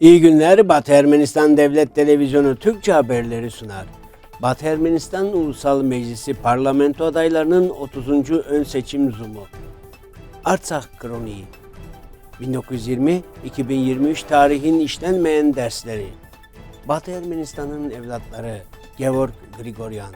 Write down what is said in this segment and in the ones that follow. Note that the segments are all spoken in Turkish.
İyi günler. Batı Ermenistan Devlet Televizyonu Türkçe haberleri sunar. Batı Ermenistan Ulusal Meclisi parlamento adaylarının 30. ön seçim zumu. Artsakh Kroniği 1920-2023 tarihin işlenmeyen dersleri. Batı Ermenistan'ın evlatları Georg Grigoryan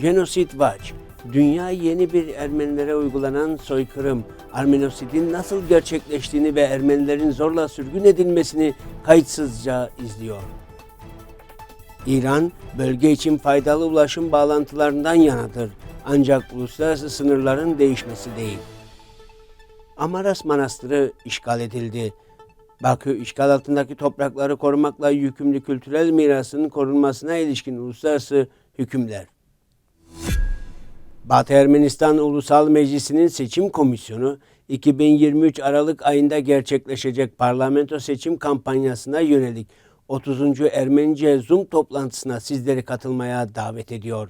Genosid Watch, dünya yeni bir Ermenilere uygulanan soykırım, Armenosidin nasıl gerçekleştiğini ve Ermenilerin zorla sürgün edilmesini kayıtsızca izliyor. İran, bölge için faydalı ulaşım bağlantılarından yanadır. Ancak uluslararası sınırların değişmesi değil. Amaras Manastırı işgal edildi. Bakü, işgal altındaki toprakları korumakla yükümlü kültürel mirasının korunmasına ilişkin uluslararası hükümler. Batı Ermenistan Ulusal Meclisi'nin seçim komisyonu 2023 Aralık ayında gerçekleşecek parlamento seçim kampanyasına yönelik 30. Ermenice Zoom toplantısına sizleri katılmaya davet ediyor.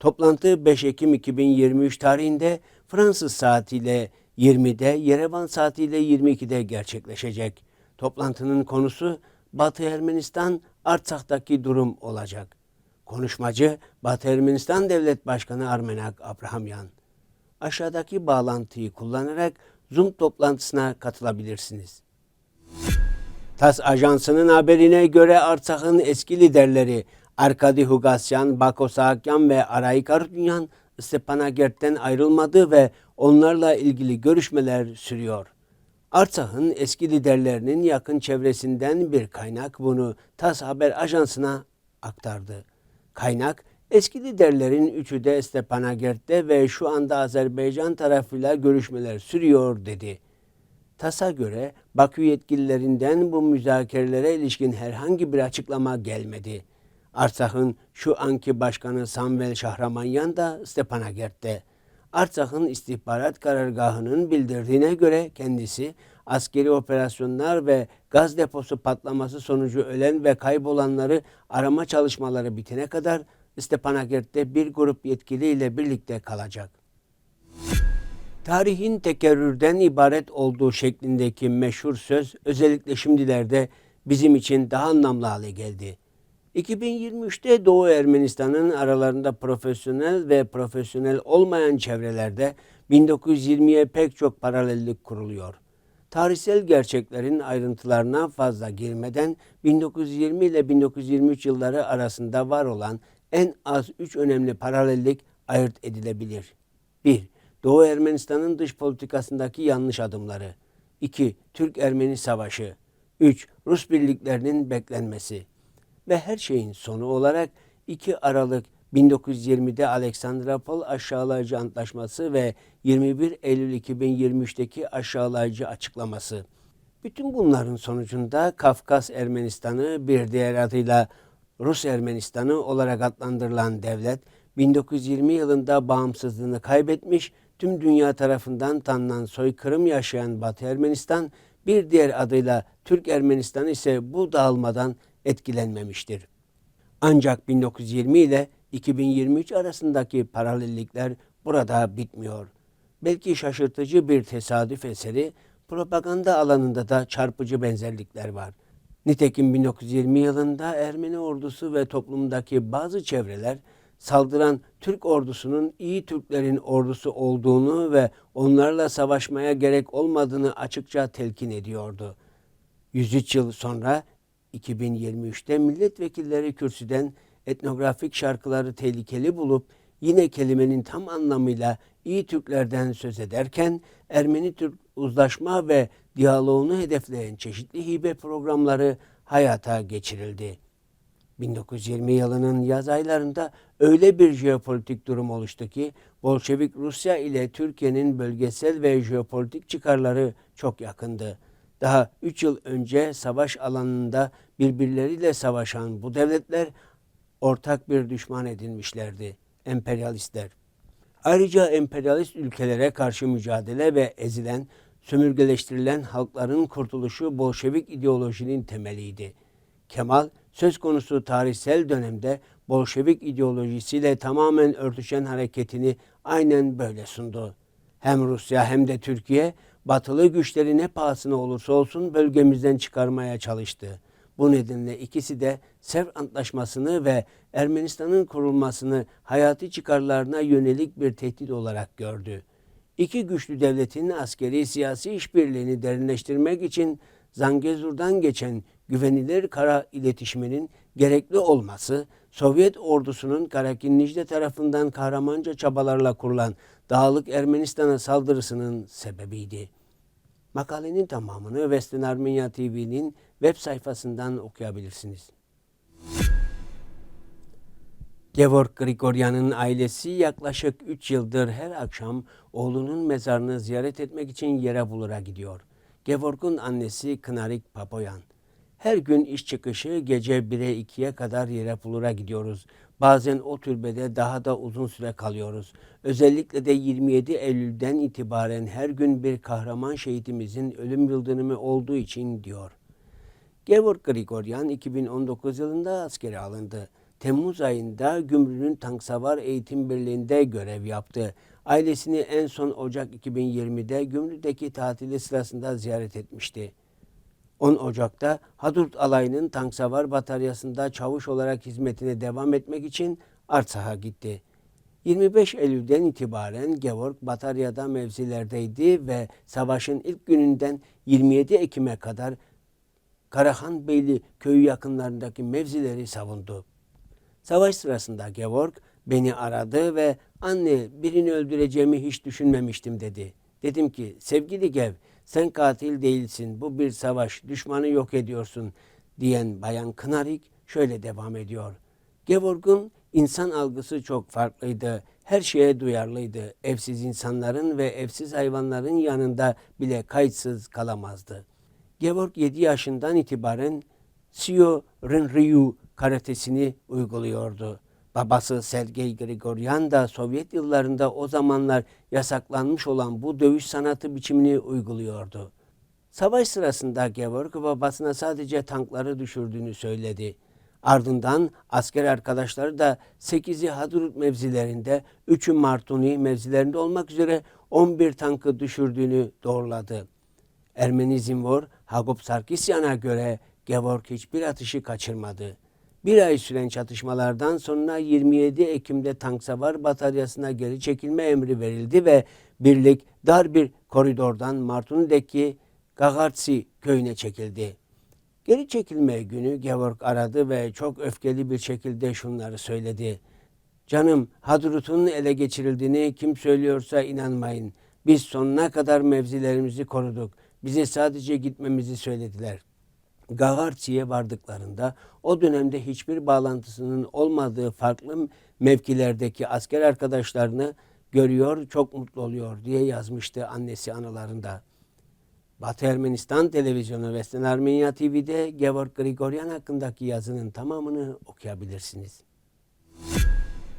Toplantı 5 Ekim 2023 tarihinde Fransız saatiyle 20'de, Yerevan saatiyle 22'de gerçekleşecek. Toplantının konusu Batı Ermenistan Artsak'taki durum olacak. Konuşmacı Batı Ermenistan Devlet Başkanı Armenak Abrahamyan. Aşağıdaki bağlantıyı kullanarak Zoom toplantısına katılabilirsiniz. TAS Ajansı'nın haberine göre Artsak'ın eski liderleri Arkadi Hugasyan, Bako Saakyan ve Aray Karunyan Stepanakert'ten ayrılmadı ve onlarla ilgili görüşmeler sürüyor. Artsak'ın eski liderlerinin yakın çevresinden bir kaynak bunu TAS Haber Ajansı'na aktardı. Kaynak, eski liderlerin üçü de Stepanakert'te ve şu anda Azerbaycan tarafıyla görüşmeler sürüyor dedi. TAS'a göre Bakü yetkililerinden bu müzakerelere ilişkin herhangi bir açıklama gelmedi. Artsak'ın şu anki başkanı Samvel Şahramanyan da Stepanakert'te. Artsak'ın istihbarat karargahının bildirdiğine göre kendisi askeri operasyonlar ve gaz deposu patlaması sonucu ölen ve kaybolanları arama çalışmaları bitene kadar Stepanakert'te bir grup yetkiliyle birlikte kalacak. Tarihin tekerrürden ibaret olduğu şeklindeki meşhur söz özellikle şimdilerde bizim için daha anlamlı hale geldi. 2023'te Doğu Ermenistan'ın aralarında profesyonel ve profesyonel olmayan çevrelerde 1920'ye pek çok paralellik kuruluyor. Tarihsel gerçeklerin ayrıntılarına fazla girmeden 1920 ile 1923 yılları arasında var olan en az üç önemli paralellik ayırt edilebilir. 1. Doğu Ermenistan'ın dış politikasındaki yanlış adımları. 2. Türk-Ermeni Savaşı. 3. Rus birliklerinin beklenmesi. Ve her şeyin sonu olarak 2 Aralık 1920'de Aleksandropol aşağılayıcı antlaşması ve 21 Eylül 2023'teki aşağılayıcı açıklaması. Bütün bunların sonucunda Kafkas Ermenistan'ı bir diğer adıyla Rus Ermenistan'ı olarak adlandırılan devlet 1920 yılında bağımsızlığını kaybetmiş, tüm dünya tarafından tanınan soykırım yaşayan Batı Ermenistan, bir diğer adıyla Türk Ermenistan ise bu dağılmadan etkilenmemiştir. Ancak 1920 ile 2023 arasındaki paralellikler burada bitmiyor. Belki şaşırtıcı bir tesadüf eseri, propaganda alanında da çarpıcı benzerlikler var. Nitekim 1920 yılında Ermeni ordusu ve toplumdaki bazı çevreler saldıran Türk ordusunun iyi Türklerin ordusu olduğunu ve onlarla savaşmaya gerek olmadığını açıkça telkin ediyordu. 103 yıl sonra 2023'te milletvekilleri kürsüden etnografik şarkıları tehlikeli bulup yine kelimenin tam anlamıyla iyi Türklerden söz ederken Ermeni-Türk uzlaşma ve diyaloğunu hedefleyen çeşitli hibe programları hayata geçirildi. 1920 yılının yaz aylarında öyle bir jeopolitik durum oluştu ki Bolşevik Rusya ile Türkiye'nin bölgesel ve jeopolitik çıkarları çok yakındı. Daha 3 yıl önce savaş alanında birbirleriyle savaşan bu devletler ortak bir düşman edinmişlerdi, emperyalistler. Ayrıca emperyalist ülkelere karşı mücadele ve ezilen, sömürgeleştirilen halkların kurtuluşu Bolşevik ideolojinin temeliydi. Kemal söz konusu tarihsel dönemde Bolşevik ideolojisiyle tamamen örtüşen hareketini aynen böyle sundu. Hem Rusya hem de Türkiye batılı güçleri ne pahasına olursa olsun bölgemizden çıkarmaya çalıştı. Bu nedenle ikisi de Sevr Antlaşması'nı ve Ermenistan'ın kurulmasını hayati çıkarlarına yönelik bir tehdit olarak gördü. İki güçlü devletin askeri siyasi işbirliğini derinleştirmek için Zangezur'dan geçen güvenilir kara iletişiminin gerekli olması, Sovyet ordusunun Karakinlijde tarafından kahramanca çabalarla kurulan Dağlık Ermenistan'a saldırısının sebebiydi. Makalenin tamamını Western Armenia TV'nin web sayfasından okuyabilirsiniz. Gevorg Grigoryan'ın ailesi yaklaşık 3 yıldır her akşam oğlunun mezarını ziyaret etmek için Yerebulur'a gidiyor. Gevorg'un annesi Kınarik Papoyan. Her gün iş çıkışı gece 1'e 2'ye kadar Yerebulur'a gidiyoruz. Bazen o türbede daha da uzun süre kalıyoruz. Özellikle de 27 Eylül'den itibaren her gün bir kahraman şehitimizin ölüm yıldönümü olduğu için diyor. Gevorg Grigoryan 2019 yılında askere alındı. Temmuz ayında Gümrü'nün Tanksavar Eğitim Birliği'nde görev yaptı. Ailesini en son Ocak 2020'de Gümrü'deki tatili sırasında ziyaret etmişti. 10 Ocak'ta Hadurt Alayı'nın Tanksavar Bataryası'nda çavuş olarak hizmetine devam etmek için Artsak'a gitti. 25 Eylül'den itibaren Gevorg Batarya'da mevzilerdeydi ve savaşın ilk gününden 27 Ekim'e kadar Karahanbeyli köyü yakınlarındaki mevzileri savundu. Savaş sırasında Gevorg beni aradı ve anne birini öldüreceğimi hiç düşünmemiştim dedi. Dedim ki sevgili Gev sen katil değilsin bu bir savaş düşmanı yok ediyorsun diyen bayan Kınarik şöyle devam ediyor. Gevorg'un insan algısı çok farklıydı. Her şeye duyarlıydı. Evsiz insanların ve evsiz hayvanların yanında bile kayıtsız kalamazdı. Gevorg 7 yaşından itibaren Sio Renryu karatesini uyguluyordu. Babası Sergey Grigoryan da Sovyet yıllarında o zamanlar yasaklanmış olan bu dövüş sanatı biçimini uyguluyordu. Savaş sırasında Gevorg babasına sadece tankları düşürdüğünü söyledi. Ardından asker arkadaşları da 8'i Hadrut mevzilerinde, 3'ü Martuni mevzilerinde olmak üzere 11 tankı düşürdüğünü doğruladı. Ermeni Zimvor, Hagop Sarkisyan'a göre Gevorg hiçbir atışı kaçırmadı. Bir ay süren çatışmalardan sonra 27 Ekim'de Tanksavar Bataryası'na geri çekilme emri verildi ve birlik dar bir koridordan Martuni'deki Gagartsi köyüne çekildi. Geri çekilme günü Gevorg aradı ve çok öfkeli bir şekilde şunları söyledi. Canım Hadrut'un ele geçirildiğini kim söylüyorsa inanmayın. Biz sonuna kadar mevzilerimizi koruduk. Bize sadece gitmemizi söylediler. Gagartsi'ye vardıklarında o dönemde hiçbir bağlantısının olmadığı farklı mevkilerdeki asker arkadaşlarını görüyor, çok mutlu oluyor diye yazmıştı annesi anılarında. Batı Ermenistan Televizyonu Western Armenia TV'de Gevorg Grigoryan hakkındaki yazının tamamını okuyabilirsiniz.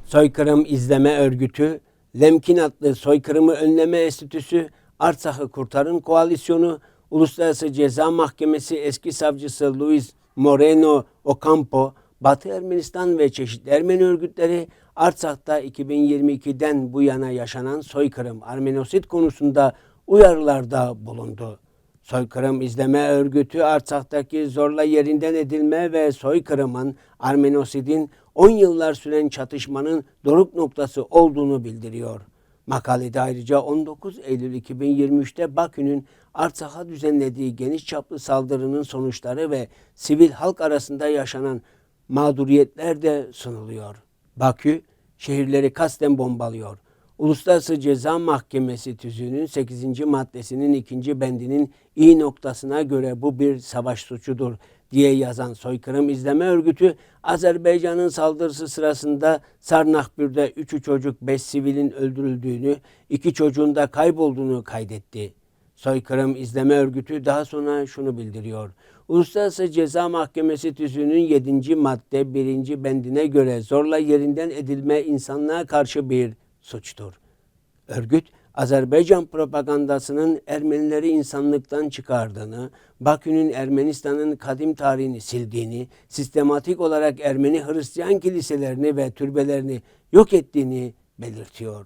Soykırım İzleme Örgütü, Lemkin adlı soykırımı önleme enstitüsü, Artsak'ı Kurtarın Koalisyonu, Uluslararası Ceza Mahkemesi eski savcısı Luis Moreno Ocampo, Batı Ermenistan ve çeşitli Ermeni örgütleri Artsak'ta 2022'den bu yana yaşanan soykırım, Armenosit konusunda uyarılarda bulundu. Soykırım İzleme Örgütü Artsak'taki zorla yerinden edilme ve soykırımın Armenosid'in 10 yıllar süren çatışmanın doruk noktası olduğunu bildiriyor. Makalede ayrıca 19 Eylül 2023'te Bakü'nün Artsak'a düzenlediği geniş çaplı saldırının sonuçları ve sivil halk arasında yaşanan mağduriyetler de sunuluyor. Bakü şehirleri kasten bombalıyor. Uluslararası Ceza Mahkemesi tüzüğünün 8. maddesinin 2. bendinin iyi noktasına göre bu bir savaş suçudur diye yazan soykırım izleme örgütü Azerbaycan'ın saldırısı sırasında Sarnakbür'de 3 çocuk 5 sivilin öldürüldüğünü, 2 çocuğun da kaybolduğunu kaydetti. Soykırım izleme örgütü daha sonra şunu bildiriyor. Uluslararası Ceza Mahkemesi tüzüğünün 7. madde 1. bendine göre zorla yerinden edilme insanlığa karşı bir suçtur. Örgüt, Azerbaycan propagandasının Ermenileri insanlıktan çıkardığını, Bakü'nün Ermenistan'ın kadim tarihini sildiğini, sistematik olarak Ermeni Hristiyan kiliselerini ve türbelerini yok ettiğini belirtiyor.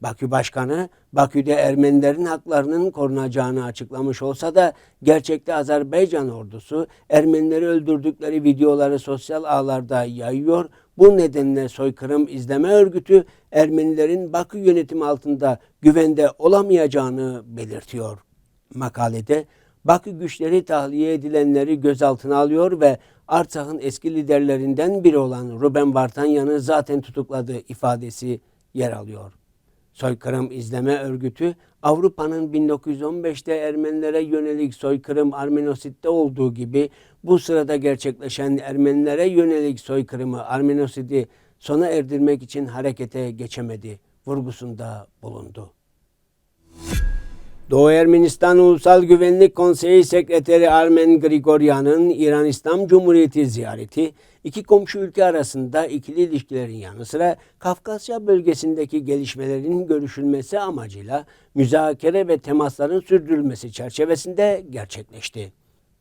Bakü Başkanı, Bakü'de Ermenilerin haklarının korunacağını açıklamış olsa da gerçekte Azerbaycan ordusu Ermenileri öldürdükleri videoları sosyal ağlarda yayıyor. Bu nedenle soykırım izleme örgütü Ermenilerin Bakü yönetimi altında güvende olamayacağını belirtiyor. Makalede Bakü güçleri tahliye edilenleri gözaltına alıyor ve Artsak'ın eski liderlerinden biri olan Ruben Vartanyan'ı zaten tutukladığı ifadesi yer alıyor. Soykırım İzleme Örgütü Avrupa'nın 1915'te Ermenilere yönelik soykırım Armenositte olduğu gibi bu sırada gerçekleşen Ermenilere yönelik soykırımı Armenosidi sona erdirmek için harekete geçemedi vurgusunda bulundu. Doğu Ermenistan Ulusal Güvenlik Konseyi Sekreteri Armen Grigoryan'ın İran İslam Cumhuriyeti ziyareti, iki komşu ülke arasında ikili ilişkilerin yanı sıra Kafkasya bölgesindeki gelişmelerin görüşülmesi amacıyla müzakere ve temasların sürdürülmesi çerçevesinde gerçekleşti.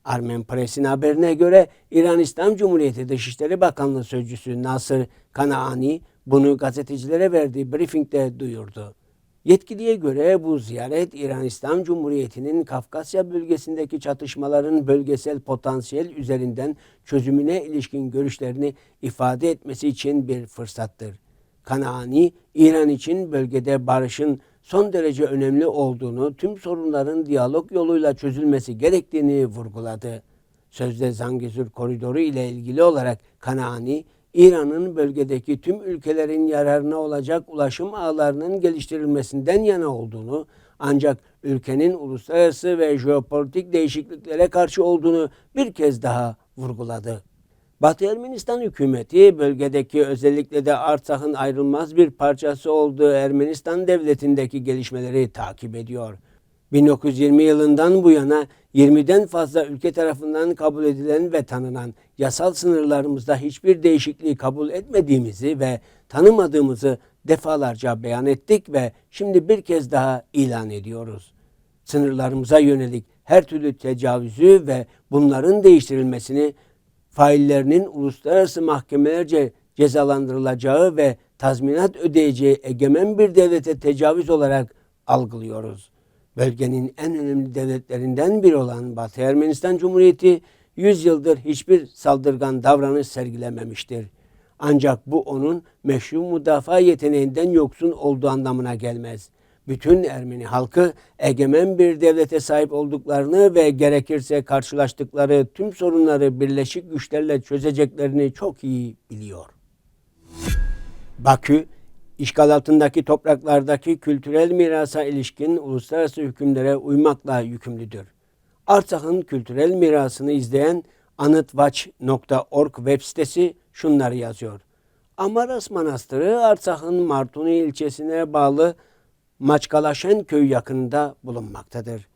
Armen Pres'in haberine göre İran İslam Cumhuriyeti Dışişleri Bakanlığı Sözcüsü Nasır Kanaani bunu gazetecilere verdiği briefingde duyurdu. Yetkiliye göre bu ziyaret İran İslam Cumhuriyeti'nin Kafkasya bölgesindeki çatışmaların bölgesel potansiyel üzerinden çözümüne ilişkin görüşlerini ifade etmesi için bir fırsattır. Kanaani, İran için bölgede barışın son derece önemli olduğunu, tüm sorunların diyalog yoluyla çözülmesi gerektiğini vurguladı. Sözde Zangezur koridoru ile ilgili olarak Kanaani, İran'ın bölgedeki tüm ülkelerin yararına olacak ulaşım ağlarının geliştirilmesinden yana olduğunu ancak ülkenin uluslararası ve jeopolitik değişikliklere karşı olduğunu bir kez daha vurguladı. Batı Ermenistan hükümeti bölgedeki özellikle de Artsak'ın ayrılmaz bir parçası olduğu Ermenistan devletindeki gelişmeleri takip ediyor. 1920 yılından bu yana 20'den fazla ülke tarafından kabul edilen ve tanınan yasal sınırlarımızda hiçbir değişikliği kabul etmediğimizi ve tanımadığımızı defalarca beyan ettik ve şimdi bir kez daha ilan ediyoruz. Sınırlarımıza yönelik her türlü tecavüzü ve bunların değiştirilmesini faillerinin uluslararası mahkemelerce cezalandırılacağı ve tazminat ödeyeceği egemen bir devlete tecavüz olarak algılıyoruz. Bölgenin en önemli devletlerinden biri olan Batı Ermenistan Cumhuriyeti 100 yıldır hiçbir saldırgan davranış sergilememiştir. Ancak bu onun meşru müdafaa yeteneğinden yoksun olduğu anlamına gelmez. Bütün Ermeni halkı egemen bir devlete sahip olduklarını ve gerekirse karşılaştıkları tüm sorunları birleşik güçlerle çözeceklerini çok iyi biliyor. Bakü, işgal altındaki topraklardaki kültürel mirasa ilişkin uluslararası hükümlere uymakla yükümlüdür. Artsak'ın kültürel mirasını izleyen anıtvaç.org web sitesi şunları yazıyor. Amaras Manastırı Artsak'ın Martuni ilçesine bağlı Maçkalaşen köyü yakınında bulunmaktadır.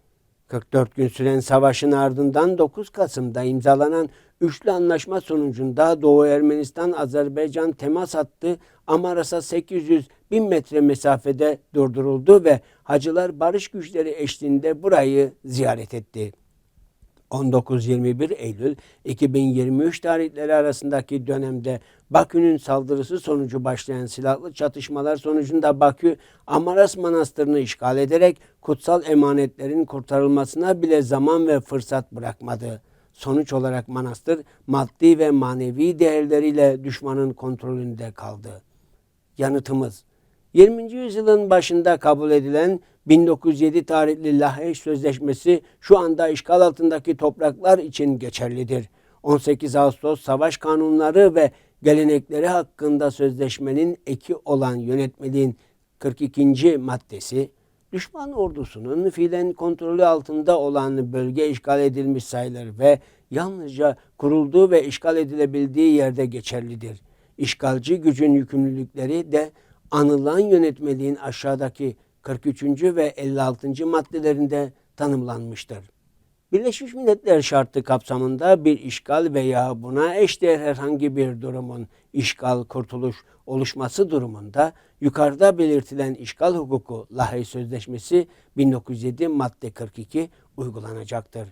44 gün süren savaşın ardından 9 Kasım'da imzalanan üçlü anlaşma sonucunda Doğu Ermenistan Azerbaycan temas hattı Amaras'a 800 bin metre mesafede durduruldu ve hacılar barış güçleri eşliğinde burayı ziyaret etti. 19-21 Eylül 2023 tarihleri arasındaki dönemde Bakü'nün saldırısı sonucu başlayan silahlı çatışmalar sonucunda Bakü Amaras Manastırı'nı işgal ederek kutsal emanetlerin kurtarılmasına bile zaman ve fırsat bırakmadı. Sonuç olarak manastır maddi ve manevi değerleriyle düşmanın kontrolünde kaldı. Yanıtımız 20. yüzyılın başında kabul edilen 1907 tarihli Lahey Sözleşmesi şu anda işgal altındaki topraklar için geçerlidir. 18 Ağustos savaş kanunları ve gelenekleri hakkında sözleşmenin eki olan yönetmeliğin 42. maddesi düşman ordusunun fiilen kontrolü altında olan bölge işgal edilmiş sayılır ve yalnızca kurulduğu ve işgal edilebildiği yerde geçerlidir. İşgalci gücün yükümlülükleri de anılan yönetmeliğin aşağıdaki 43. ve 56. maddelerinde tanımlanmıştır. Birleşmiş Milletler şartı kapsamında bir işgal veya buna eşdeğer herhangi bir durumun işgal, kurtuluş oluşması durumunda yukarıda belirtilen işgal hukuku Lahey Sözleşmesi 1907 madde 42 uygulanacaktır.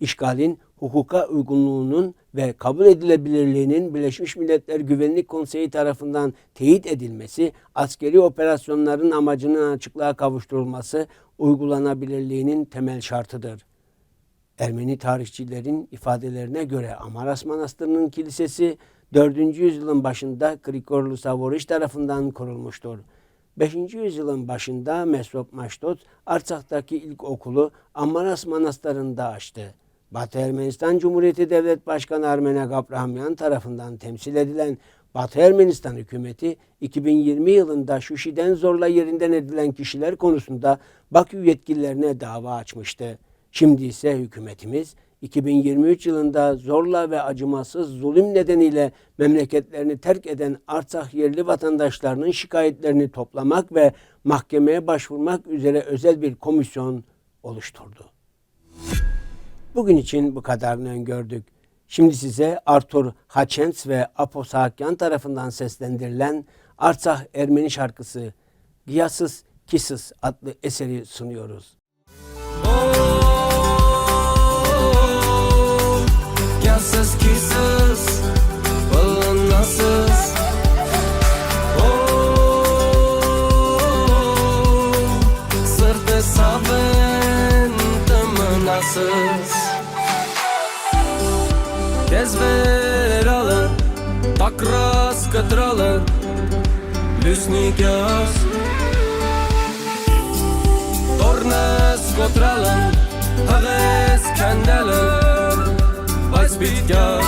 İşgalin hukuka uygunluğunun ve kabul edilebilirliğinin Birleşmiş Milletler Güvenlik Konseyi tarafından teyit edilmesi, askeri operasyonların amacının açıklığa kavuşturulması, uygulanabilirliğinin temel şartıdır. Ermeni tarihçilerin ifadelerine göre Amaras Manastırı'nın kilisesi 4. yüzyılın başında Grigorlu Savoriş tarafından kurulmuştur. 5. yüzyılın başında Mesrop Maştot Artsak'taki ilk okulu Amaras Manastırı'nda açtı. Batı Ermenistan Cumhuriyeti Devlet Başkanı Ermenek Abrahamyan tarafından temsil edilen Batı Ermenistan hükümeti 2020 yılında Şuşi'den zorla yerinden edilen kişiler konusunda Bakü yetkililerine dava açmıştı. Şimdi ise hükümetimiz 2023 yılında zorla ve acımasız zulüm nedeniyle memleketlerini terk eden Artsakh yerli vatandaşlarının şikayetlerini toplamak ve mahkemeye başvurmak üzere özel bir komisyon oluşturdu. Bugün için bu kadarını öngördük. Şimdi size Arthur Hutchins ve Apo Saakyan tarafından seslendirilen Artsakh Ermeni şarkısı Giyasız Kisız adlı eseri sunuyoruz. краска трала Liusnykios Tornes kotralan Haves kandalar Vaz bitgas